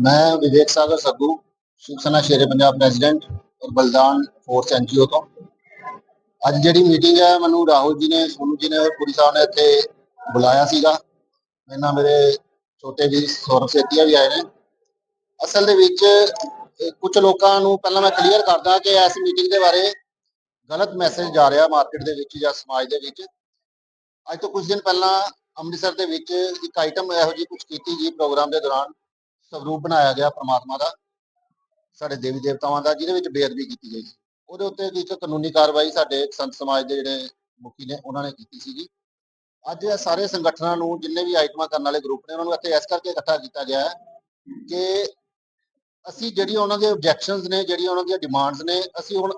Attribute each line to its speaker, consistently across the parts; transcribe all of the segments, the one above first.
Speaker 1: ਮੈਂ ਵਿਵੇਕ ਸਾਗਰ ਸੱਗੂ ਸ਼ਿਵ ਸੈਨਾ ਸ਼ੇਰੇ ਪੰਜਾਬ ਪ੍ਰੈਜ਼ੀਡੈਂਟ ਔਰ ਬਲਦਾਨ force NGO ਤੋਂ। ਅੱਜ ਜਿਹੜੀ ਮੀਟਿੰਗ ਹੈ, ਮੈਨੂੰ ਰਾਹੁਲ ਜੀ ਨੇ, ਸੋਨੂ ਜੀ ਨੇ ਔਰ ਪੁਰੀ ਸਾਹਿਬ ਨੇ ਇੱਥੇ ਬੁਲਾਇਆ ਸੀਗਾ। ਇਹਨਾਂ ਮੇਰੇ ਛੋਟੇ ਜੀ ਸੌਰਵ ਸੇਤੀਆ ਵੀ ਆਏ ਨੇ। ਅਸਲ ਦੇ ਵਿੱਚ ਕੁਝ ਲੋਕਾਂ ਨੂੰ ਪਹਿਲਾਂ ਮੈਂ ਕਲੀਅਰ ਕਰਦਾ ਕਿ ਇਸ ਮੀਟਿੰਗ ਦੇ ਬਾਰੇ ਗਲਤ ਮੈਸੇਜ ਜਾ ਰਿਹਾ ਮਾਰਕੀਟ ਦੇ ਵਿੱਚ ਜਾਂ ਸਮਾਜ ਦੇ ਵਿੱਚ। ਅੱਜ ਤੋਂ ਕੁਝ ਦਿਨ ਪਹਿਲਾਂ ਅੰਮ੍ਰਿਤਸਰ ਦੇ ਵਿੱਚ ਇੱਕ ਆਈਟਮ ਇਹੋ ਜਿਹੀ ਕੁਝ ਕੀਤੀ ਜੀ ਪ੍ਰੋਗਰਾਮ ਦੇ ਦੌਰਾਨ, ਸਵਰੂਪ ਬਣਾਇਆ ਗਿਆ ਪ੍ਰਮਾਤਮਾ ਦਾ, ਸਾਡੇ ਦੇਵੀ ਦੇਵਤਾਵਾਂ ਦਾ, ਜਿਹਦੇ ਵਿੱਚ ਬੇਅਦਬੀ ਕੀਤੀ ਗਈ ਸੀ। ਉਹਦੇ ਉੱਤੇ ਇੱਕ ਕਾਨੂੰਨੀ ਕਾਰਵਾਈ ਸਾਡੇ ਸੰਤ ਸਮਾਜ ਦੇ ਜਿਹੜੇ ਮੁਖੀ ਨੇ, ਉਹਨਾਂ ਨੇ ਕੀਤੀ ਸੀਗੀ। ਅੱਜ ਇਹ ਸਾਰੇ ਸੰਗਠਨਾਂ ਨੂੰ, ਜਿੰਨੇ ਵੀ ਆਈਟਮਾਂ ਕਰਨ ਵਾਲੇ ਗਰੁੱਪ ਨੇ, ਉਹਨਾਂ ਨੂੰ ਇੱਥੇ ਇਸ ਕਰਕੇ ਇਕੱਠਾ ਕੀਤਾ ਗਿਆ ਹੈ ਕਿ ਅਸੀਂ ਜਿਹੜੀ ਉਹਨਾਂ ਦੇ ਆਬਜੈਕਸ਼ਨਸ ਨੇ ਜਿਹੜੀ ਉਹਨਾਂ ਦੀਆਂ ਡਿਮਾਂਡਸ ਨੇ, ਅਸੀਂ ਹੁਣ,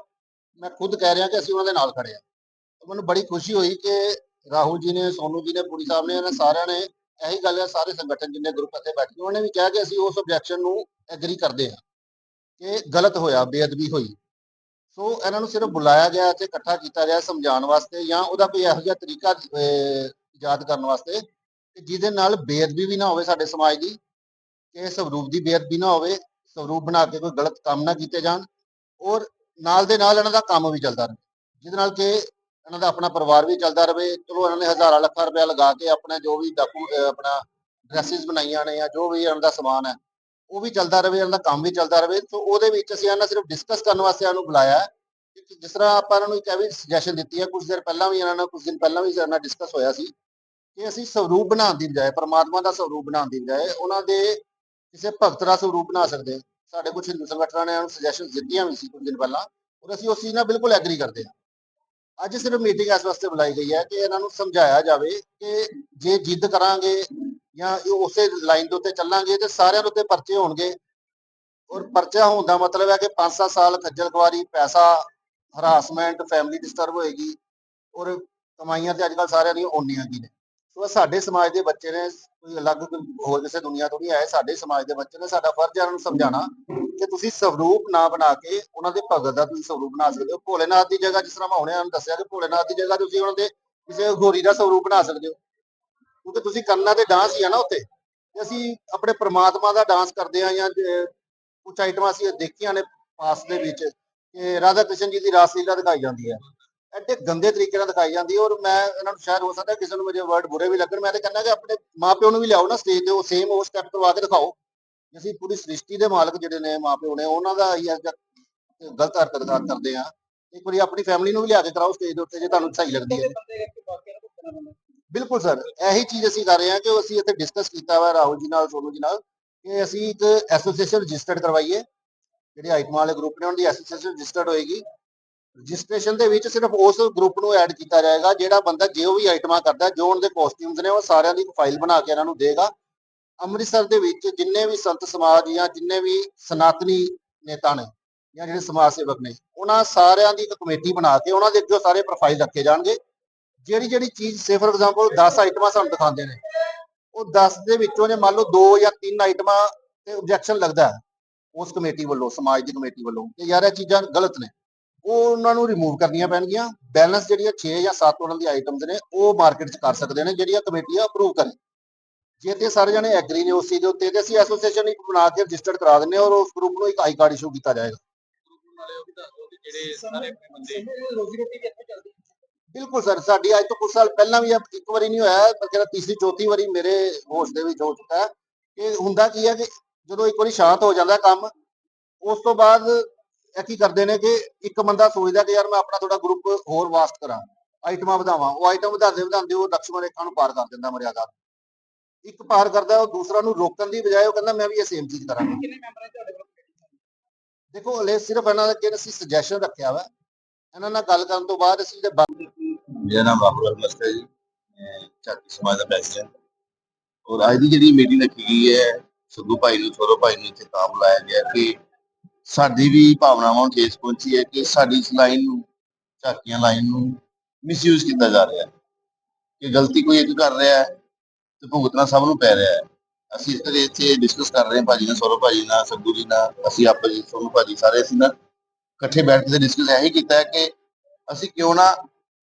Speaker 1: ਮੈਂ ਖੁਦ ਕਹਿ ਰਿਹਾ ਕਿ ਅਸੀਂ ਉਹਨਾਂ ਦੇ ਨਾਲ ਖੜੇ ਆ ਮੈਨੂੰ ਬੜੀ ਖੁਸ਼ੀ ਹੋਈ ਕਿ ਰਾਹੁਲ ਜੀ ਨੇ, ਸੋਨੂ ਜੀ ਨੇ, ਪੁਰੀ ਸਾਹਿਬ ਨੇ ਇਹਨਾਂ ਸਾਰਿਆਂ ਨੇ ਇਹੀ ਗੱਲ ਹੈ, ਸਾਰੇ ਸੰਗਠਨ ਜਿੰਨੇ ਗਰੁੱਪ ਇੱਥੇ ਬੈਠੇ ਉਹਨਾਂ ਨੇ ਵੀ ਕਿਹਾ ਕਿ ਅਸੀਂ ਉਸ ਆਬਜੈਕਸ਼ਨ ਨੂੰ ਐਗਰੀ ਕਰਦੇ ਹਾਂ ਕਿ ਗਲਤ ਹੋਇਆ, ਬੇਅਦਬੀ ਹੋਈ। ਸੋ ਇਹਨਾਂ ਨੂੰ ਸਿਰਫ ਬੁਲਾਇਆ ਗਿਆ ਤੇ ਇਕੱਠਾ ਕੀਤਾ ਗਿਆ ਸਮਝਾਉਣ ਵਾਸਤੇ ਜਾਂ ਉਹਦਾ ਕੋਈ ਇਹੋ ਜਿਹਾ ਤਰੀਕਾ ਇਜਾਦ ਕਰਨ ਵਾਸਤੇ ਕਿ ਜਿਹਦੇ ਨਾਲ ਬੇਅਦਬੀ ਵੀ ਨਾ ਹੋਵੇ ਸਾਡੇ ਸਮਾਜ ਦੀ, ਕਿ ਸਵਰੂਪ ਦੀ ਬੇਅਦਬੀ ਨਾ ਹੋਵੇ ਸਵਰੂਪ ਬਣਾ ਕੇ ਕੋਈ ਗਲਤ ਕੰਮ ਨਾ ਕੀਤੇ ਜਾਣ ਔਰ ਨਾਲ ਦੇ ਨਾਲ ਇਹਨਾਂ ਦਾ ਕੰਮ ਵੀ ਚੱਲਦਾ ਰਹੇ। ਜਿਹਦੇ ਨਾਲ ਕਿ ਇਹਨਾਂ ਦਾ ਆਪਣਾ ਪਰਿਵਾਰ ਵੀ ਚੱਲਦਾ ਰਹੇ। ਚਲੋ ਇਹਨਾਂ ਨੇ ਹਜ਼ਾਰਾਂ ਲੱਖਾਂ ਰੁਪਇਆ ਲਗਾ ਕੇ ਆਪਣਾ ਜੋ ਵੀ ਡਾਕੂ ਆਪਣਾ ਡਰੈਸਿਸ ਬਣਾਈਆਂ ਨੇ ਜਾਂ ਜੋ ਵੀ ਇਹਨਾਂ ਦਾ ਸਮਾਨ ਹੈ, ਉਹ ਵੀ ਚੱਲਦਾ ਰਹੇ, ਇਹਨਾਂ ਦਾ ਕੰਮ ਵੀ ਚੱਲਦਾ ਰਹੇ। ਸੋ ਉਹਦੇ ਵਿੱਚ ਅਸੀਂ ਇਹਨਾਂ ਸਿਰਫ ਡਿਸਕਸ ਕਰਨ ਵਾਸਤੇ ਇਹਨਾਂ ਨੂੰ ਬੁਲਾਇਆ ਜਿਸ ਤਰ੍ਹਾਂ ਆਪਾਂ ਇਹਨਾਂ ਨੂੰ ਇੱਕ ਇਹ ਵੀ ਸੁਜੈਸ਼ਨ ਦਿੱਤੀ ਹੈ ਕੁਝ ਦਿਨ ਪਹਿਲਾਂ ਵੀ ਇਹਨਾਂ ਨਾਲ ਕੁਝ ਦਿਨ ਪਹਿਲਾਂ ਵੀ ਸਾਡੇ ਨਾਲ ਡਿਸਕਸ ਹੋਇਆ ਸੀ ਕਿ ਅਸੀਂ ਸਰੂਪ ਬਣਾਉਣ ਦੀ ਬਜਾਏ, ਪਰਮਾਤਮਾ ਦਾ ਸਰੂਪ ਬਣਾਉਣ ਦੀ ਬਜਾਏ ਉਹਨਾਂ ਦੇ ਕਿਸੇ ਭਗਤ ਦਾ ਸਰੂਪ ਬਣਾ ਸਕਦੇ ਹਾਂ। ਸਾਡੇ ਕੁਝ ਹਿੰਦੂ ਸੰਗਠਨਾਂ ਨੇ ਇਹਨਾਂ ਨੂੰ ਸੁਜੈਸ਼ਨ ਦਿੱਤੀਆਂ ਵੀ ਸੀ ਕੁਝ ਦਿਨ ਪਹਿਲਾਂ, ਔਰ ਅਸੀਂ ਉਸ ਚੀਜ਼ ਨਾਲ ਬਿਲਕੁਲ ਐਗਰੀ ਕਰਦੇ ਹਾਂ। ਅੱਜ ਸਿਰਫ ਮੀਟਿੰਗ ਇਸ ਵਾਸਤੇ ਬੁਲਾਈ ਗਈ ਹੈ ਕਿ ਇਹਨਾਂ ਨੂੰ ਸਮਝਾਇਆ ਜਾਵੇ ਕਿ ਜੇ ਜਿੱਦ ਕਰਾਂਗੇ ਜਾਂ ਉਸੇ ਲਾਈਨ ਦੇ ਉੱਤੇ ਚੱਲਾਂਗੇ ਤੇ ਸਾਰਿਆਂ ਦੇ ਉੱਤੇ ਪਰਚੇ ਹੋਣਗੇ। ਔਰ ਪਰਚਾ ਹੋਣ ਦਾ ਮਤਲਬ ਹੈ ਕਿ 5-7 ਸਾਲ ਖੱਜਲ ਖਵਾਰੀ ਪੈਸਾ, ਹਰਾਸਮੈਂਟ, ਫੈਮਿਲੀ ਡਿਸਟਰਬ ਹੋਏਗੀ ਔਰ ਕਮਾਈਆਂ ਤੇ ਅੱਜ ਅੱਜਕੱਲ ਸਾਰਿਆਂ ਦੀਆਂ ਓਨੀਆਂ ਕੀ ਨੇ। ਸੋ ਸਾਡੇ ਸਮਾਜ ਦੇ ਬੱਚੇ ਨੇ ਕੋਈ ਅਲੱਗ ਹੋਰ ਕਿਸੇ ਦੁਨੀਆ ਤੋਂ ਨਹੀਂ ਆਏ, ਸਾਡੇ ਸਮਾਜ ਦੇ ਬੱਚੇ ਨੇ ਸਾਡਾ ਫਰਜ਼ ਹੈ ਉਹਨਾਂ ਨੂੰ ਸਮਝਾਉਣਾ ਕਿ ਤੁਸੀਂ ਸਵਰੂਪ ਨਾ ਬਣਾ ਕੇ ਉਹਨਾਂ ਦੇ ਭਗਤ ਦਾ ਤੁਸੀਂ ਸਵਰੂਪ ਬਣਾ ਸਕਦੇ ਹੋ। ਭੋਲੇਨਾਥ ਦੀ ਜਗ੍ਹਾ ਜਿਸ ਤਰ੍ਹਾਂ ਮੈਂ ਹੁਣੇ ਤੁਹਾਨੂੰ ਦੱਸਿਆ ਕਿ ਭੋਲੇਨਾਥ ਦੀ ਜਗ੍ਹਾ ਤੁਸੀਂ ਉਹਨਾਂ ਦੇ ਕਿਸੇ ਗੋਰੀ ਦਾ ਸਵਰੂਪ ਬਣਾ ਸਕਦੇ ਹੋ। ਕਿਉਂਕਿ ਤੁਸੀਂ ਕਰਨਾ ਤੇ ਡਾਂਸ ਹੀ ਆ ਨਾ ਉੱਥੇ। ਅਸੀਂ ਆਪਣੇ ਪ੍ਰਮਾਤਮਾ ਦਾ ਡਾਂਸ ਕਰਦੇ ਆ ਜਾਂ ਕੁਝ ਆਈਟਮਾਂ ਅਸੀਂ ਦੇਖੀਆਂ ਨੇ ਪਾਸ ਦੇ ਵਿੱਚ ਕਿ ਰਾਧਾ ਕ੍ਰਿਸ਼ਨ ਜੀ ਦੀ ਰਾਸਲੀਲਾ ਦਿਖਾਈ ਜਾਂਦੀ ਹੈ। ਐਡੇ ਗੰਦੇ ਤਰੀਕੇ ਨਾਲ ਦਿਖਾਈ ਜਾਂਦੀ ਹੈ ਔਰ ਮੈਂ ਇਹਨਾਂ ਨੂੰ ਸ਼ਾਇਦ ਹੋ ਸਕਦਾ ਕਿਸੇ ਨੂੰ ਮੇਰੇ ਵਰਡ ਬੁਰੇ ਵੀ ਲੱਗਣ। ਮੈਂ ਤੇ ਕਹਿੰਦਾ ਕਿ ਆਪਣੇ ਮਾਪਿਓ ਨੂੰ ਵੀ ਲਿਆਓ ਨਾ ਸਟੇਜ ਤੇ ਉਹ ਸੇਮ ਉਹ ਸਟੈਪ ਕਰਵਾ ਕੇ ਦਿਖਾਓ। ਅਸੀਂ ਪੂਰੀ ਸ੍ਰਿਸ਼ਟੀ ਦੇ ਮਾਲਕ ਜਿਹੜੇ ਨੇ ਮਾਪਿਓ ਨੇ ਉਹਨਾਂ ਦਾ ਹੀ ਅੱਜ ਗਲਤ ਹਰਕਤ ਕਰਦੇ ਆ। ਇੱਕ ਵਾਰੀ ਆਪਣੀ ਫੈਮਿਲੀ ਨੂੰ ਵੀ ਲਿਆ ਕੇ ਕਰਾਓ ਸਟੇਜ ਦੇ ਉੱਤੇ ਜੇ ਤੁਹਾਨੂੰ ਸਹੀ ਲੱਗਦੀ ਹੈ। ਬਿਲਕੁਲ ਸਰ ਇਹੀ ਚੀਜ਼ ਅਸੀਂ ਕਰ ਰਹੇ ਹਾਂ ਕਿ ਅਸੀਂ ਇੱਥੇ ਡਿਸਕਸ ਕੀਤਾ ਵਾ ਰਾਹੁਲ ਜੀ ਨਾਲ ਸੋਨੂ ਜੀ ਨਾਲ ਕਿ ਅਸੀਂ ਇੱਕ ਐਸੋਸੀਏਸ਼ਨ ਰਜਿਸਟਰਡ ਕਰਵਾਈਏ। ਜਿਹੜੇ ਆਈਟਮਾਂ ਵਾਲੇ ਗਰੁੱਪ ਨੇ ਉਹਨਾਂ ਦੀ ਐਸੋਸੀਏਸ਼ਨ ਰਜਿਸਟਰਡ ਹੋਏਗੀ। ਰਜਿਸਟ੍ਰੇਸ਼ਨ ਦੇ ਵਿੱਚ ਸਿਰਫ ਉਸ ਗਰੁੱਪ ਨੂੰ ਐਡ ਕੀਤਾ ਜਾਏਗਾ, ਜਿਹੜਾ ਬੰਦਾ ਜੋ ਵੀ ਆਈਟਮਾਂ ਕਰਦਾ, ਜੋ ਉਹਨਾਂ ਦੇ ਕਾਸਟਿਊਮਸ ਨੇ, ਉਹ ਸਾਰਿਆਂ ਦੀ ਫਾਈਲ ਬਣਾ ਕੇ ਇਹਨਾਂ ਨੂੰ ਦੇਗਾ। ਅੰਮ੍ਰਿਤਸਰ ਦੇ ਵਿੱਚ ਜਿੰਨੇ ਵੀ ਸੰਤ ਸਮਾਜ ਜਾਂ ਜਿੰਨੇ ਵੀ ਸਨਾਤਨੀ ਨੇਤਾ ਨੇ, ਜਾਂ ਜਿਹੜੇ ਸਮਾਜ ਸੇਵਕ ਨੇ, ਉਹਨਾਂ ਸਾਰਿਆਂ ਦੀ ਇੱਕ ਕਮੇਟੀ ਬਣਾ ਕੇ ਉਹਨਾਂ ਦੇ ਅੱਗੇ ਸਾਰੇ ਪ੍ਰੋਫਾਈਲ ਰੱਖੇ ਜਾਣਗੇ। ਜਿਹੜੀ ਜਿਹੜੀ ਚੀਜ਼ ਸੇ ਫॉर ਐਗਜ਼ਾਮਪਲ 10 ਆਈਟਮਾਂ ਸਾਨੂੰ ਦਿਖਾਉਂਦੇ ਨੇ, ਉਹ 10 ਦੇ ਵਿੱਚੋਂ ਜੇ ਮੰਨ ਲਓ 2 ਜਾਂ 3 ਆਈਟਮਾਂ ਤੇ ਆਬਜੈਕਸ਼ਨ ਲੱਗਦਾ ਉਸ ਕਮੇਟੀ ਵੱਲੋਂ, ਸਮਾਜ ਦੀ ਕਮੇਟੀ ਵੱਲੋਂ, ਕਿ ਯਾਰ ਇਹ ਚੀਜ਼ਾਂ ਗਲਤ ਨੇ। ਉਹ ਉਹਨਾਂ ਨੂੰ ਰਿਮੂਵ ਕਰਨੀਆਂ ਪੈਣਗੀਆਂ। ਬੈਲੈਂਸ ਜਿਹੜੀਆਂ 6 ਜਾਂ 7 ਉਹਨਾਂ ਦੀ ਆਈਟਮਸ ਨੇ, ਉਹ ਮਾਰਕੀਟ 'ਚ ਕਰ ਸਕਦੇ ਨੇ, ਜਿਹੜੀਆਂ ਕਮੇਟੀਆਂ ਅਪਰੂਵ ਕਰੇ ਜੇ ਤੇ ਸਾਰੇ ਜਣੇ ਐਗਰੀ ਨੇ ਉਸ ਚੀਜ਼ ਦੇ ਉੱਤੇ, ਤੇ ਅਸੀਂ ਐਸੋਸੀਏਸ਼ਨ ਇੱਕ ਬਣਾ ਕੇ ਰਜਿਸਟਰਡ ਕਰਾ ਦਿੰਨੇ ਔਰ ਉਸ ਗਰੁੱਪ ਨੂੰ ਇੱਕ ਆਈ ਕਾਰਡ ਇਸ਼ੂ ਕੀਤਾ ਜਾਏਗਾ।
Speaker 2: ਜਿਹੜੇ ਸਾਰੇ ਬੰਦੇ ਰੋਜ਼ੀ ਰੋਟੀ ਵੀ ਇੱਥੇ ਚੱਲਦੀ
Speaker 1: ਬਿਲਕੁਲ ਸਰ ਸਾਡੀ ਅੱਜ ਤੋਂ ਕੁਝ ਸਾਲ ਪਹਿਲਾਂ ਵੀ ਇੱਕ ਵਾਰੀ ਨਹੀਂ ਹੋਇਆ, ਪਰ ਤੀਸਰੀ, ਚੌਥੀ ਵਾਰੀ ਮੇਰੇ ਹੋਸ਼ ਦੇ ਵਿੱਚ ਹੋ ਚੁੱਕਾ ਹੈ ਕਿ ਹੁੰਦਾ ਕੀ ਹੈ ਕਿ ਜਦੋਂ ਇੱਕ ਵਾਰੀ ਸ਼ਾਂਤ ਹੋ ਜਾਂਦਾ ਕੰਮ, ਉਸ ਤੋਂ ਬਾਅਦ ਇਹ ਕੀ ਕਰਦੇ ਨੇ ਕਿ ਇੱਕ ਬੰਦਾ ਸੋਚਦਾ ਕਿ ਯਾਰ ਮੈਂ ਆਪਣਾ ਥੋੜਾ ਗਰੁੱਪ ਹੋਰ ਵਾਸਟ ਕਰਾਂ ਆਈਟਮਾਂ ਵਧਾਵਾਂ ਉਹ ਆਈਟਮ ਵਧਾਉਂਦੇ ਵਧਾਉਂਦੇ ਉਹ ਲਕਸ਼ਮਣ ਰੇਖਾ ਨੂੰ ਪਾਰ ਕਰ ਦਿੰਦਾ ਮਰਿਆਦਾ ਇੱਕ ਪਾਰ ਕਰਦਾ ਉਹ ਦੂਸਰਾ ਨੂੰ ਰੋਕਣ ਦੀ ਬਜਾਏ ਉਹ ਕਹਿੰਦਾ ਮੈਂ ਵੀ ਇਹ ਸੇਮ ਚੀਜ਼ ਕਰਾਂਗਾ।
Speaker 2: ਕਿੰਨੇ ਮੈਂਬਰ ਹੈ ਤੁਹਾਡੇ ਕੋਲ?
Speaker 1: ਦੇਖੋ ਹਲੇ ਸਿਰਫ ਇਹਨਾਂ ਦਾ ਕਿ ਅਸੀਂ ਸੁਜੈਸ਼ਨ ਰੱਖਿਆ ਵਾ। ਇਹਨਾਂ ਨਾਲ ਗੱਲ ਕਰਨ ਤੋਂ ਬਾਅਦ ਅਸੀਂ ਤੇ
Speaker 3: ਮੇਰਾ ਨਾਮ ਬਾਬੂਲਾਲ ਮਸਤ ਹੈ ਜੀ ਮੈਂ ਚਾਟੀ ਸਮਾਜ ਦਾ ਪ੍ਰੈਜ਼ੀਡੈਂਟ ਔਰ ਅੱਜ ਦੀ ਜਿਹੜੀ ਮੀਟਿੰਗ ਰੱਖੀ ਗਈ ਹੈ ਸਿੱਧੂ ਭਾਈ ਨੂੰ ਛੋਰੋ ਭਾਈ ਨੂੰ ਇੱਥੇ ਤਾਂ ਬੁਲਾਇਆ ਗਿਆ ਕਿ ਸਾਡੀ ਵੀ ਭਾਵਨਾਵਾਂ ਨੂੰ ਠੇਸ ਪਹੁੰਚੀ ਹੈ ਕਿ ਸਾਡੀ ਇਸ ਲਾਈਨ ਨੂੰ, ਝਾਕੀਆਂ ਲਾਈਨ ਨੂੰ ਮਿਸਯੂਜ਼ ਕੀਤਾ ਜਾ ਰਿਹਾ ਹੈ। ਕਿ ਗਲਤੀ ਕੋਈ ਇੱਕ ਕਰ ਰਿਹਾ ਹੈ ਤੇ ਭੁਗਤਣਾ ਸਭ ਨੂੰ ਪੈ ਰਿਹਾ ਹੈ। ਅਸੀਂ ਇਸ ਤਰ੍ਹਾਂ ਇੱਥੇ ਡਿਸਕਸ ਕਰ ਰਹੇ ਹਾਂ ਭਾਜੀ ਨਾਲ, ਸੌਰਵ ਭਾਜੀ ਨਾਲ ਸੱਗੂ ਜੀ ਨਾਲ, ਅਸੀਂ ਆਪਸ ਵਿੱਚ ਸੋਨੂੰ ਭਾਜੀ ਸਾਰੇ ਅਸੀਂ ਨਾ ਇਕੱਠੇ ਬੈਠ ਕੇ ਡਿਸਕਸ ਇਹੀ ਕੀਤਾ ਹੈ ਕਿ ਅਸੀਂ ਕਿਉਂ ਨਾ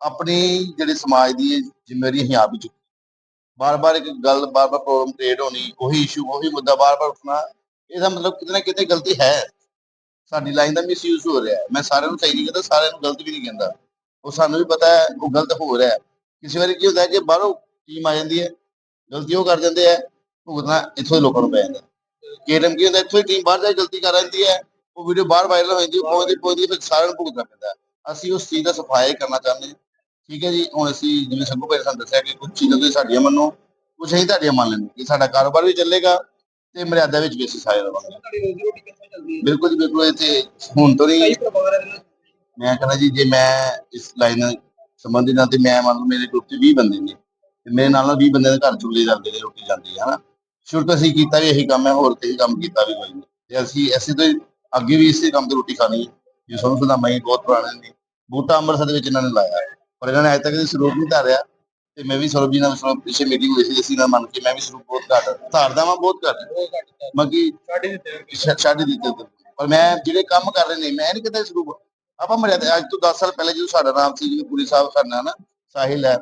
Speaker 3: ਆਪਣੀ ਜਿਹੜੇ ਸਮਾਜ ਦੀ ਜ਼ਿੰਮੇਵਾਰੀ ਅਸੀਂ ਆਪ ਹੀ ਚੁੱਕ ਬਾਰ-ਬਾਰ ਇੱਕ ਗੱਲ, ਬਾਰ-ਬਾਰ ਪ੍ਰੋਬਲਮ ਕ੍ਰੀਏਟ ਹੋਣੀ, ਉਹੀ ਇਸ਼ੂ ਉਹੀ ਮੁੱਦਾ ਬਾਰ-ਬਾਰ ਉੱਠਣਾ, ਇਹਦਾ ਮਤਲਬ ਕਿਤੇ ਨਾ ਕਿਤੇ ਗਲਤੀ ਹੈ। ਸਾਡੀ ਲਾਈਨ ਦਾ ਮਿਸਯੂਜ਼ ਹੋ ਰਿਹਾ ਹੈ। ਮੈਂ ਸਾਰਿਆਂ ਨੂੰ ਸਹੀ ਨਹੀਂ ਕਹਿੰਦਾ, ਸਾਰਿਆਂ ਨੂੰ ਗਲਤ ਵੀ ਨਹੀਂ ਕਹਿੰਦਾ। ਉਹ ਸਾਨੂੰ ਵੀ ਪਤਾ ਹੈ, ਉਹ ਗਲਤ ਹੋ ਰਿਹਾ ਹੈ। ਕਿਸੇ ਵਾਰੀ ਕੀ ਹੁੰਦਾ ਕਿ ਬਾਹਰੋਂ ਟੀਮ ਆ ਜਾਂਦੀ ਹੈ, ਗਲਤੀ ਉਹ ਕਰ ਜਾਂਦੇ ਆ ਭੁਗਤਣਾ ਇੱਥੋਂ ਦੇ ਲੋਕਾਂ ਨੂੰ ਪੈ ਜਾਂਦਾ ਕੇਰਮ ਕੀ ਹੁੰਦਾ, ਇੱਥੋਂ ਦੀ ਟੀਮ ਬਾਹਰ ਜਾ ਕੇ ਗਲਤੀ ਕਰ ਜਾਂਦੀ ਹੈ, ਉਹ ਵੀਡੀਓ ਬਾਹਰ ਵਾਇਰਲ ਹੋ ਜਾਂਦੀ ਪਹੁੰਚਦੀ ਪਹੁੰਚਦੀ ਫਿਰ ਸਾਰਿਆਂ ਨੂੰ ਭੁਗਤਣਾ ਪੈਂਦਾ ਅਸੀਂ ਉਸ ਚੀਜ਼ ਦਾ ਸਫਾਇਆ ਕਰਨਾ ਚਾਹੁੰਦੇ ਹਾਂ। ਠੀਕ ਹੈ ਜੀ, ਹੁਣ ਅਸੀਂ ਜਿਵੇਂ ਸੰਭੂ ਭਾਈ ਸਾਨੂੰ ਦੱਸਿਆ ਕਿ ਕੁਝ ਚੀਜ਼ਾਂ ਤੁਸੀਂ ਸਾਡੀਆਂ ਮੰਨੋ ਕੁਝ ਅਸੀਂ ਤੁਹਾਡੀਆਂ ਮੰਨ ਲੈਣੀ ਸਾਡਾ ਕਾਰੋਬਾਰ ਵੀ ਚੱਲੇਗਾ ਤੇ ਮਰਿਆਦਾ ਵਿੱਚ ਵੀ ਅਸੀਂ ਸਾਰੇ ਰਵਾਂਗੇ। ਬਿਲਕੁਲ ਜੀ ਬਿਲਕੁਲ ਇੱਥੇ ਹੁਣ ਤੋਂ ਨਹੀਂ ਮੈਂ ਕਹਿੰਦਾ ਜੀ ਜੇ ਮੈਂ ਇਸ ਲਾਈਨ ਸੰਬੰਧੀ ਨਾਲ ਤੇ ਮੈਂ ਮੰਨ ਲਓ ਮੇਰੇ ਗਰੁੱਪ 'ਚ 20 ਬੰਦੇ ਨੇ ਤੇ ਮੇਰੇ ਨਾਲ ਨਾਲ 20 ਬੰਦੇ ਦੇ ਘਰ ਚੁੱਲੇ ਜਾਂਦੇ ਨੇ ਰੋਟੀ ਜਾਂਦੀ ਹੈ ਹਨਾ? ਸ਼ੁਰੂ ਤੋਂ ਅਸੀਂ ਕੀਤਾ ਵੀ ਇਹੀ ਕੰਮ ਹੈ ਹੋਰ ਕੋਈ ਕੰਮ ਕੀਤਾ ਵੀ ਕੋਈ ਨਹੀਂ। ਤੇ ਅਸੀਂ ਅਸੀਂ ਤਾਂ ਅੱਗੇ ਵੀ ਇਸੇ ਕੰਮ ਤੇ ਰੋਟੀ ਖਾਣੀ ਹੈ। ਜੇ ਸਾਨੂੰ ਸੁਧਾਮਾ ਹੀ ਬਹੁਤ ਪੁਰਾਣੇ ਨੇ ਬੂਟਾ ਅੰਮ੍ਰਿਤਸਰ ਦੇ ਵਿੱਚ ਇਹਨਾਂ ਨੇ ਲਾਇਆ। ਪਰ ਇਹਨਾਂ ਨੇ ਅਜੇ ਤੱਕ ਇਹ ਸਰੂਪ ਨਹੀਂ ਧਾਰਿਆ। ਤੇ ਮੈਂ ਵੀ ਸਰੂਪ ਜੀ ਨਾਲ ਪਿੱਛੇ ਮੀਟਿੰਗ ਹੋਈ ਸੀ ਅਸੀਂ ਨਾਲ ਮੰਨ ਕੇ ਮੈਂ ਵੀ ਸਰੂਪ ਬਹੁਤ ਘੱਟ ਧਾਰਦਾ ਵਾਂ ਬਹੁਤ ਘੱਟ
Speaker 2: ਦਿੱਤੇ ਹੋਣਗੇ।
Speaker 3: ਛੱਡ ਛੱਡ ਦਿੱਤੇ ਉੱਧਰ। ਪਰ ਮੈਂ ਜਿਹੜੇ ਕੰਮ ਕਰ ਰਹੇ ਨੇ ਮੈਂ ਨਹੀਂ ਕਹਿੰਦਾ ਸਰੂਪ ਆਪਾਂ ਮਰਿਆਦਾ ਅੱਜ ਤੋਂ 10 ਸਾਲ ਪਹਿਲੇ ਜਦੋਂ ਸਾਡਾ ਨਾਮ ਸੀ ਜਿਵੇਂ ਪੁਲਿਸ ਸਾਹਿਬ ਕਰਨਾ ਨਾ ਸਾਹਿਲ ਹੈ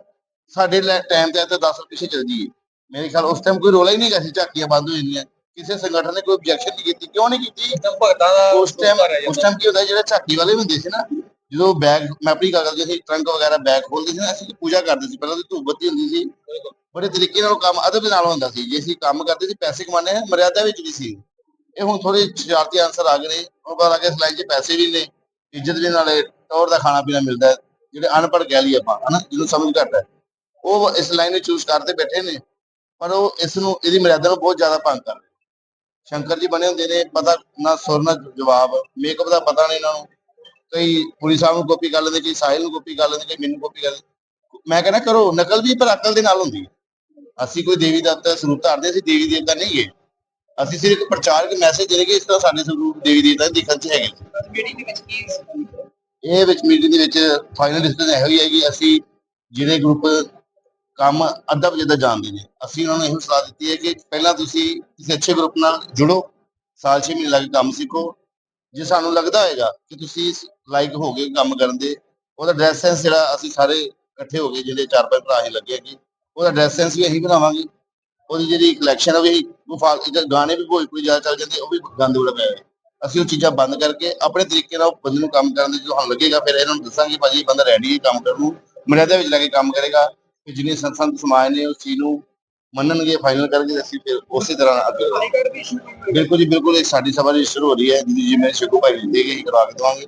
Speaker 3: ਸਾਡੇ ਟਾਈਮ ਤੇ ਤਾਂ 10 ਸਾਲ ਪਿੱਛੇ ਚੱਲ ਜੀਏ ਮੇਰੇ ਖਿਆਲ ਉਸ ਟਾਈਮ ਕੋਈ ਰੋਲਾ ਹੀ ਨਹੀਂ ਗਾ ਸੀ ਝਾਕੀਆਂ ਬੰਦ ਹੋ ਜਾਂਦੀਆਂ। ਕਿਸੇ ਸੰਗਠਨ ਨੇ ਕੋਈ objection ਨਹੀਂ ਕੀਤੀ ਕਿਉਂ ਨਹੀਂ ਕੀਤੀ?
Speaker 2: ਤਾਂ ਭਗਤਾਂ ਦਾ
Speaker 3: ਉਸ ਟਾਈਮ ਉਸ ਟਾਈਮ ਕੀ ਹੁੰਦਾ ਜਿਹੜੇ ਝਾਕੀ ਵਾਲੇ ਹੁੰਦੇ ਸੀ ਨਾ ਜਦੋਂ ਬੈਗ ਮੈਂ ਆਪਣੀ ਗੱਲ ਕਰਦੀ ਸੀ ਟਰੰਕ ਵਗੈਰਾ ਬੈਗ ਖੋਲਦੇ ਸੀ ਨਾ, ਅਸੀਂ ਪੂਜਾ ਕਰਦੇ ਸੀ, ਪਹਿਲਾਂ ਉਹਦੀ ਧੂਪ ਬੱਤੀ ਹੁੰਦੀ ਸੀ। ਬੜੇ ਤਰੀਕੇ ਨਾਲ ਕੰਮ, ਅਦਬ ਦੇ ਨਾਲ ਹੁੰਦਾ ਸੀ। ਜੇ ਅਸੀਂ ਕੰਮ ਕਰਦੇ ਸੀ, ਪੈਸੇ ਕਮਾਉਂਦੇ ਆ ਮਰਿਆਦਾ ਵਿੱਚ ਵੀ ਸੀ। ਇਹ ਹੁਣ ਥੋੜੇ ਸ਼ਰਾਰਤੀ ਆਨਸਰ ਆ ਗਏ ਨੇ, ਉਹ ਪਤਾ ਲੱਗੇ ਇਸ ਲਾਈਨ 'ਚ ਪੈਸੇ ਵੀ ਨੇ, ਇੱਜ਼ਤ ਵੀ ਨਾਲੇ ਟੌਰ ਦਾ ਖਾਣਾ ਪੀਣਾ ਮਿਲਦਾ ਹੈ, ਜਿਹੜੇ ਅਨਪੜ੍ਹ ਕਹਿ ਲਈਏ ਆਪਾਂ, ਹਨਾ, ਜਿਹਨੂੰ ਸਮਝ ਘੱਟ ਹੈ। ਉਹ ਇਸ ਲਾਈਨ ਨੂੰ ਚੂਜ਼ ਕਰਦੇ ਬੈਠੇ ਨੇ, ਪਰ ਉਹ ਇਸ ਨੂੰ, ਇਹਦੀ ਮਰਿਆਦਾ ਨੂੰ ਬਹੁਤ ਜ਼ਿਆਦਾ ਭੰਗ ਕਰ ਰਹੇ ਸ਼ੰਕਰ ਜੀ ਬਣੇ ਹੁੰਦੇ ਨੇ, ਪਤਾ ਨਾ ਸੁਰ, ਨਾ ਜਵਾਬ ਮੇਕਅਪ ਦਾ ਪਤਾ ਨਹੀਂ ਇਹਨਾਂ ਨੂੰ। ਕਈ ਪੁਲਿਸ ਸਾਹਿਬ ਨੂੰ ਕਾਪੀ ਕਰ ਲੈਂਦੇ ਕਈ ਸਾਹਿਲ ਨੂੰ ਕਾਪੀ ਕਰ ਲੈਂਦੇ ਕਈ ਮੈਨੂੰ ਕਾਪੀ ਕਰ ਲੈਂਦੇ। ਮੈਂ ਕਹਿੰਦਾ ਕਰੋ ਨਕਲ ਵੀ ਪਰ ਅਕਲ ਦੇ ਨਾਲ ਹੁੰਦੀ ਹੈ। ਅਸੀਂ ਕੋਈ ਦੇਵੀ ਦੇਵਤਾ ਸਰੂਪ ਧਾਰਦੇ ਅਸੀਂ ਦੇਵੀ ਦੇਵਤਾ ਨਹੀਂ ਹੈ ਅਸੀਂ ਸਿਰਫ ਇੱਕ ਪ੍ਰਚਾਰਕ ਮੈਸੇਜ ਦੇ ਰਹੇ ਕਿ ਇਸ ਤਰ੍ਹਾਂ ਸਾਡੇ ਸਰੂਪ ਦੇਵੀ ਦੇਵਤਾ ਦੇ ਦਿਖਣ ਚ ਹੈਗੇ।
Speaker 2: ਮੀਟਿੰਗ ਦੇ ਵਿੱਚ ਕੀ
Speaker 3: ਇਹ ਵਿੱਚ ਮੀਟਿੰਗ ਦੇ ਵਿੱਚ ਫਾਈਨਲ ਡਿਸੀਜਨ ਇਹੋ ਹੀ ਹੈ ਕਿ ਅਸੀਂ ਜਿਹੜੇ ਗਰੁੱਪ ਕੰਮ ਅੱਧਾ ਵਜੇ ਜਾਣਦੇ ਨੇ। ਅਸੀਂ ਉਹਨਾਂ ਨੂੰ ਇਹੋ ਸਲਾਹ ਦਿੱਤੀ ਹੈ ਕਿ ਪਹਿਲਾਂ ਤੁਸੀਂ ਕਿਸੇ ਅੱਛੇ ਗਰੁੱਪ ਨਾਲ ਜੁੜੋ ਸਾਲ ਛੇ ਮਹੀਨੇ ਲੱਗ ਕੰਮ ਸਿੱਖੋ। ਜੇ ਸਾਨੂੰ ਲੱਗਦਾ ਹੋਏਗਾ ਕਿ ਤੁਸੀਂ ਲਾਈਕ ਹੋ ਗਏ ਕੰਮ ਕਰਨ ਦੇ, ਉਹਦਾ ਡਰੈਸ ਸੈਂਸ ਜਿਹੜਾ ਅਸੀਂ ਸਾਰੇ ਇਕੱਠੇ ਹੋ ਗਏ ਜਿਹੜੇ ਚਾਰ ਪੰਜ ਭਰਾ ਹੀ ਲੱਗੇ ਕਿ ਉਹਦਾ ਡਰੈਸ ਸੈਂਸ ਵੀ ਅਸੀਂ ਬਣਾਵਾਂਗੇ। ਉਹਦੀ ਜਿਹੜੀ ਕਲੈਕਸ਼ਨ ਉਹ ਵੀ ਉਹ ਫਾਲ ਗਾਣੇ ਵੀ ਭੋਜਪੁਰੀ ਜ਼ਿਆਦਾ ਚੱਲ ਜਾਂਦੇ, ਉਹ ਵੀ ਗੰਦ ਬੜਾ ਪਿਆ ਅਸੀਂ ਉਹ ਚੀਜ਼ਾਂ ਬੰਦ ਕਰਕੇ ਆਪਣੇ ਤਰੀਕੇ ਨਾਲ ਬੰਦੇ ਨੂੰ ਕੰਮ ਕਰਨ ਦੇ ਜੋ ਸਾਨੂੰ ਲੱਗੇਗਾ, ਫਿਰ ਇਹਨਾਂ ਨੂੰ ਦੱਸਾਂਗੇ, ਭਾਜੀ ਇਹ ਬੰਦਾ ਰੈਡੀ ਹੈ ਕੰਮ ਕਰਨ ਨੂੰ, ਮਰਿਆਦਾ ਵਿੱਚ ਲੈ ਕੇ ਕੰਮ ਕਰੇਗਾ। ਕਿ ਜਿੰਨੇ ਸੰਤ ਸੰਤ ਸਮਾਜ ਨੇ ਉਸ ਚੀਜ਼ ਨੂੰ ਮੰਨਣਗੇ ਫਾਈਨਲ ਕਰਕੇ ਅਸੀਂ ਫਿਰ ਉਸੇ ਤਰ੍ਹਾਂ ਅੱਗੇ ਵਧਾਂਗੇ। ਬਿਲਕੁਲ ਜੀ, ਬਿਲਕੁਲ ਇੱਕ ਸਾਡੀ ਸਭਾ ਰਜਿਸਟਰ ਹੋ ਰਹੀ ਹੈ, ਜਿਹਦੀ ਜਿਵੇਂ ਸ਼ਿਕੂ ਭਾਈ ਨੂੰ ਦੇ ਹੀ ਕਰਵਾ ਕੇ ਦਵਾਂਗੇ।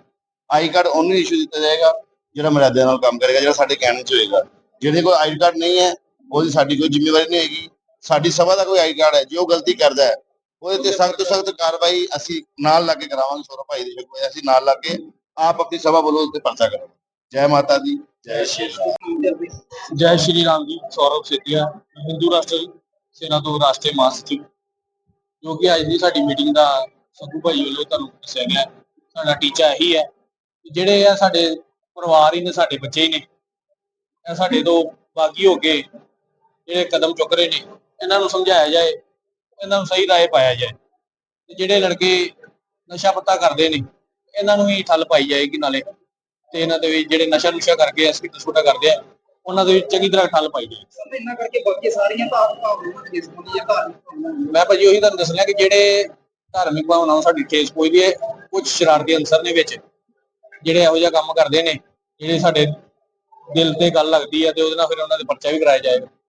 Speaker 3: ਆਈ ਕਾਰਡ ਉਹਨੂੰ ਇਸ਼ੂ ਦਿੱਤਾ ਜਾਏਗਾ, ਜਿਹੜਾ ਮਰਿਆਦਾ ਨਾਲ ਕੰਮ ਕਰੇਗਾ, ਜਿਹੜਾ ਸਾਡੇ ਕਹਿਣ ਚ ਹੋਏਗਾ। ਜਿਹਦੇ ਕੋਲ ਆਈ ਕਾਰਡ ਨਹੀਂ ਹੈ, ਉਹਦੀ ਸਾਡੀ ਕੋਈ ਜ਼ਿੰਮੇਵਾਰੀ ਨਹੀਂ ਹੋਏਗੀ ਸਾਡੀ ਸਭਾ ਦਾ ਕੋਈ ਆਈ ਕਾਰਡ ਹੈ, ਜੇ ਉਹ ਗਲਤੀ ਕਰਦਾ ਹੈ, ਉਹਦੇ ਤੇ ਸਖਤ ਤੋਂ ਸਖਤ ਕਾਰਵਾਈ ਅਸੀਂ ਨਾਲ ਲੱਗ ਕੇ ਕਰਾਵਾਂਗੇ ਸੋਰਾ ਭਾਈ ਦੇ ਸ਼ਿਕੂ ਅਸੀਂ ਨਾਲ ਲੱਗ ਕੇ ਆਪ ਆਪਣੀ ਸਭਾ ਵੱਲੋਂ ਉਸ ਤੇ ਪਰਚਾ ਕਰਾਂਗੇ। ਜੈ ਮਾਤਾ ਦੀ। ਜੈ ਸ਼੍ਰੀ ਰਾਮ।
Speaker 4: ਜੈ ਸ਼੍ਰੀ ਰਾਮ ਜੀ, ਸੌਰਵ ਸੇਤੀਆ ਹਿੰਦੂ ਰਾਸ਼ਟਰ ਸੇਨਾ ਤੋਂ ਰਾਸ਼ਟਰੀ ਮਹਾਸਚਿਵ। ਜੋ ਕਿ ਅੱਜ ਦੀ ਸਾਡੀ ਮੀਟਿੰਗ ਦਾ ਸੰਧੂ ਭਾਈ ਵੱਲੋਂ ਤੁਹਾਨੂੰ ਦੱਸਿਆ ਗਿਆ ਸਾਡਾ ਟੀਚਾ ਇਹੀ ਹੈ ਜਿਹੜੇ ਆ ਸਾਡੇ ਪਰਿਵਾਰ ਹੀ ਨੇ, ਸਾਡੇ ਬੱਚੇ ਹੀ ਨੇ ਇਹ ਸਾਡੇ ਤੋਂ ਬਾਗੀ ਹੋ ਕੇ ਜਿਹੜੇ ਕਦਮ ਚੁੱਕ ਰਹੇ ਨੇ, ਇਹਨਾਂ ਨੂੰ ਸਮਝਾਇਆ ਜਾਏ, ਇਹਨਾਂ ਨੂੰ ਸਹੀ ਰਾਏ ਪਾਇਆ ਜਾਏ। ਤੇ ਜਿਹੜੇ ਲੜਕੇ ਨਸ਼ਾ ਪੱਤਾ ਕਰਦੇ ਨੇ, ਇਹਨਾਂ ਨੂੰ ਵੀ ਠੱਲ ਪਾਈ ਜਾਏਗੀ ਨਾਲੇ। ਤੇ ਇਹਨਾਂ ਦੇ ਵੀ ਜਿਹੜੇ ਨਸ਼ਾ ਨੁਸ਼ਾ ਕਰਕੇ ਅਸੀਂ ਛੋਟਾ ਕਰਦੇ ਆ ਉਹਨਾਂ ਦੇ ਵੀ ਚੰਗੀ ਤਰ੍ਹਾਂ ਠੱਲ ਪਾਈ ਜਾਏ।
Speaker 2: ਸਰ ਇੰਨਾ ਕਰਕੇ ਬਾਕੀ ਸਾਰੀਆਂ ਭਾਵ ਭਾਵਨਾਵਾਂ ਦੀ ਜਿਸ ਹੁੰਦੀ ਹੈ ਧਾਰਮਿਕ
Speaker 4: ਮੈਂ ਭਾਜੀ ਉਹੀ ਤੁਹਾਨੂੰ ਦੱਸਣਾ ਕਿ ਜਿਹੜੇ ਧਾਰਮਿਕ ਭਾਵਨਾਵਾਂ ਸਾਡੀ ਠੇਸ ਪਹੁੰਚਦੀ ਹੈ ਕੁਝ ਸ਼ਰਾਰਤੀ ਅੰਸਰ ਨੇ ਵਿੱਚ ਜਿਹੜੇ ਇਹੋ ਜਿਹਾ ਕੰਮ ਕਰਦੇ ਨੇ ਜਿਹੜੇ ਸਾਡੇ ਦਿਲ ਤੇ ਗੱਲ ਲੱਗਦੀ ਹੈ ਤੇ ਉਹਦੇ ਨਾਲ ਫਿਰ ਉਹਨਾਂ ਦੇ ਪਰਚਾ ਵੀ ਕਰਾਇਆ ਜਾਏਗਾ।